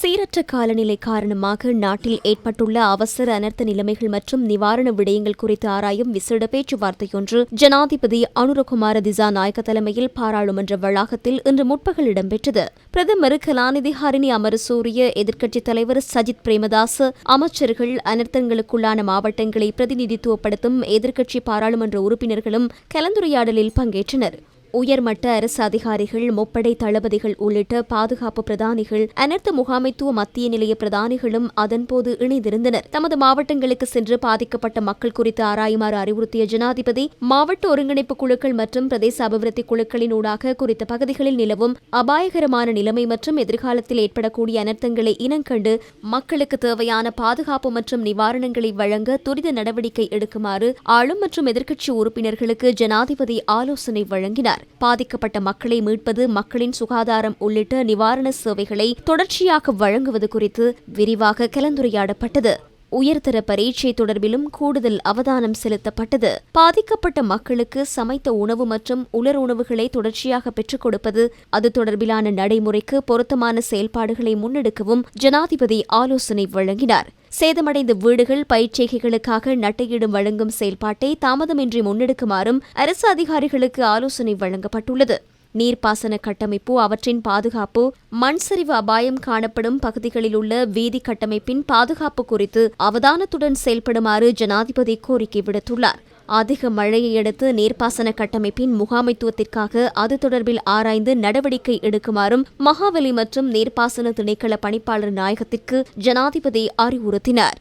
சீரற்ற காலநிலை காரணமாக நாட்டில் ஏற்பட்டுள்ள அவசர அனர்த்த நிலைமைகள் மற்றும் நிவாரண விடயங்கள் குறித்து ஆராயும் விசேட பேச்சுவார்த்தையொன்று ஜனாதிபதி அனுரகுமார திசா நாயக்க தலைமையில் பாராளுமன்ற வளாகத்தில் இன்று முற்பகல் இடம்பெற்றது. பிரதமர் கலாநிதி ஹரிணி அமரசூரிய எதிர்க்கட்சித் தலைவர் சஜித் பிரேமதாஸ் அமைச்சர்கள் அனர்த்தங்களுக்குள்ளான மாவட்டங்களை பிரதிநிதித்துவப்படுத்தும் எதிர்க்கட்சி பாராளுமன்ற உறுப்பினர்களும் கலந்துரையாடலில் பங்கேற்றனர். உயர்மட்ட அரசு அதிகாரிகள் முப்படை தளபதிகள் உள்ளிட்ட பாதுகாப்பு பிரதானிகள் அனர்த்த முகாமைத்துவ மத்திய நிலைய பிரதானிகளும் அதன்போது இணைந்திருந்தனர். தமது மாவட்டங்களுக்கு சென்று பாதிக்கப்பட்ட மக்கள் குறித்து ஆராயுமாறு அறிவுறுத்திய ஜனாதிபதி மாவட்ட ஒருங்கிணைப்பு குழுக்கள் மற்றும் பிரதேச அபிவிருத்தி குழுக்களின் ஊடாக குறித்த பகுதிகளில் நிலவும் அபாயகரமான நிலைமை மற்றும் எதிர்காலத்தில் ஏற்படக்கூடிய அனர்த்தங்களை இனங்கண்டு மக்களுக்கு தேவையான பாதுகாப்பு மற்றும் நிவாரணங்களை வழங்க துரித நடவடிக்கை எடுக்குமாறு ஆளும் மற்றும் எதிர்க்கட்சி உறுப்பினர்களுக்கு ஜனாதிபதி ஆலோசனை வழங்கினார். பாதிக்கப்பட்ட மக்களை மீட்பது மக்களின் சுகாதாரம் உள்ளிட்ட நிவாரண சேவைகளை தொடர்ச்சியாக வழங்குவது குறித்து விரிவாக கலந்துரையாடப்பட்டது. உயர்தர பரீட்சை தொடர்பிலும் கூடுதல் அவதானம் செலுத்தப்பட்டது. பாதிக்கப்பட்ட மக்களுக்கு சமைத்த உணவு மற்றும் உலர் உணவுகளை தொடர்ச்சியாக பெற்றுக் கொடுப்பது அது தொடர்பிலான நடைமுறைக்கு பொருத்தமான செயல்பாடுகளை முன்னெடுக்கவும் ஜனாதிபதி ஆலோசனை வழங்கினார். சேதமடைந்த வீடுகள் பயிற்சிகைகளுக்காக நட்டையிடும் வழங்கும் செயல்பாட்டை தாமதமின்றி முன்னெடுக்குமாறும் அரசு அதிகாரிகளுக்கு ஆலோசனை வழங்கப்பட்டுள்ளது. நீர்ப்பாசன கட்டமைப்பு அவற்றின் பாதுகாப்பு மண் சரிவு அபாயம் காணப்படும் பகுதிகளில் உள்ள வீதி கட்டமைப்பின் பாதுகாப்பு குறித்து அவதானத்துடன் செயல்படுமாறு ஜனாதிபதி கோரிக்கை விடுத்துள்ளார். அதிக மழையை அடுத்து நீர்ப்பாசன கட்டமைப்பின் முகாமைத்துவத்திற்காக அது தொடர்பில் ஆராய்ந்து நடவடிக்கை எடுக்குமாறும் மகாவலி மற்றும் நீர்ப்பாசன திணைக்கள பணிப்பாளர் நாயகத்திற்கு ஜனாதிபதி அறிவுறுத்தினார்.